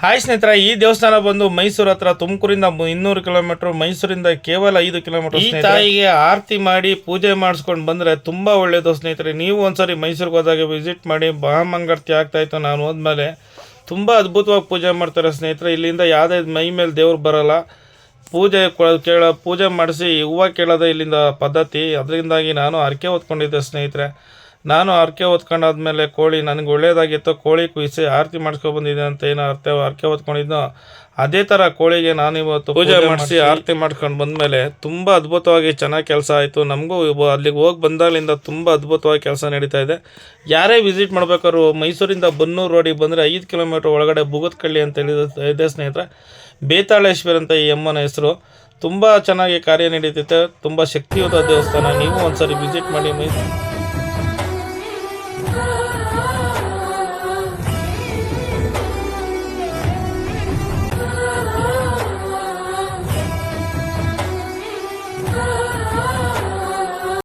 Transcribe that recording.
Hi ಸ್ನೇಹಿತರೆ ಈ ದೇವಸ್ಥಾನ ಬಂದು ಮೈಸೂರು ಹತ್ರ ತುಮಕೂರಿಂದ ಇನ್ನೂರು ಕಿಲೋಮೀಟರ್ ಮೈಸೂರಿಂದ ಕೇವಲ ಐದು ಕಿಲೋಮೀಟರ್ ಈ ತಾಯಿಗೆ ಆರತಿ ಮಾಡಿ ಪೂಜೆ ಮಾಡಿಸ್ಕೊಂಡು ಬಂದ್ರೆ ತುಂಬಾ ಒಳ್ಳೇದು ಸ್ನೇಹಿತರೆ. ನೀವು ಒಂದ್ಸರಿ ಮೈಸೂರಿಗೆ ಹೋದಾಗ ವಿಸಿಟ್ ಮಾಡಿ ಮಹಾಮಂಗರ್ತಿ ಆಗ್ತಾ ಇತ್ತು ನಾನು ಹೋದ್ಮೇಲೆ ತುಂಬಾ ಅದ್ಭುತವಾಗಿ ಪೂಜೆ ಮಾಡ್ತಾರೆ ಸ್ನೇಹಿತರೆ. ಇಲ್ಲಿಂದ ಯಾವುದೇ ಮೈ ಮೇಲೆ ದೇವ್ರು ಬರಲ್ಲ. ಪೂಜೆ ಕೇಳ ಪೂಜೆ ಮಾಡಿಸಿ ಹೂವು ಕೇಳೋದೇ ಇಲ್ಲಿಂದ ಪದ್ಧತಿ. ಅದರಿಂದಾಗಿ ನಾನು ಹರಕೆ ಹೊತ್ಕೊಂಡಿದ್ದೆ ಸ್ನೇಹಿತರೆ. ನಾನು ಹರಕೆ ಹೊತ್ಕೊಂಡಾದ್ಮೇಲೆ ಕೋಳಿ ನನಗೆ ಒಳ್ಳೇದಾಗಿತ್ತು ಕೋಳಿ ಕುಯಿಸಿ ಆರತಿ ಮಾಡ್ಕೊಬಂದಿದೆ ಅಂತ ಏನು ಅರ್ಥ ಹರಕೆ ಹೊತ್ಕೊಂಡಿದ್ನೋ. ಅದೇ ಥರ ಕೋಳಿಗೆ ನಾನು ಇವತ್ತು ಪೂಜೆ ಮಾಡಿಸಿ. ಆರತಿ ಮಾಡ್ಕೊಂಡು ಬಂದಮೇಲೆ ತುಂಬ ಅದ್ಭುತವಾಗಿ ಚೆನ್ನಾಗಿ ಕೆಲಸ ಆಯಿತು. ನಮಗೂ ಅಲ್ಲಿಗೆ ಹೋಗಿ ಬಂದಾಗಲಿಂದ ತುಂಬ ಅದ್ಭುತವಾಗಿ ಕೆಲಸ ನಡೀತಾ ಇದೆ. ಯಾರೇ ವಿಸಿಟ್ ಮಾಡ್ಬೇಕಾದ್ರು ಮೈಸೂರಿಂದ ಬನ್ನೂರು ರೋಡಿಗೆ ಬಂದರೆ ಐದು ಕಿಲೋಮೀಟ್ರ್ ಒಳಗಡೆ ಬುಗತ್ಕಳ್ಳಿ ಅಂತ ಹೇಳಿದ ಇದೆ ಸ್ನೇಹಿತರೆ. ಬೇತಾಳೇಶ್ವರಿ ಅಂತ ಈ ಅಮ್ಮನ ಹೆಸರು. ತುಂಬ ಚೆನ್ನಾಗಿ ಕಾರ್ಯ ನಡೀತೈತೆ ತುಂಬ ಶಕ್ತಿಯುತ ದೇವಸ್ಥಾನ. ನೀವು ಒಂದ್ಸರಿ ವಿಸಿಟ್ ಮಾಡಿ ಮೈಸೂರು.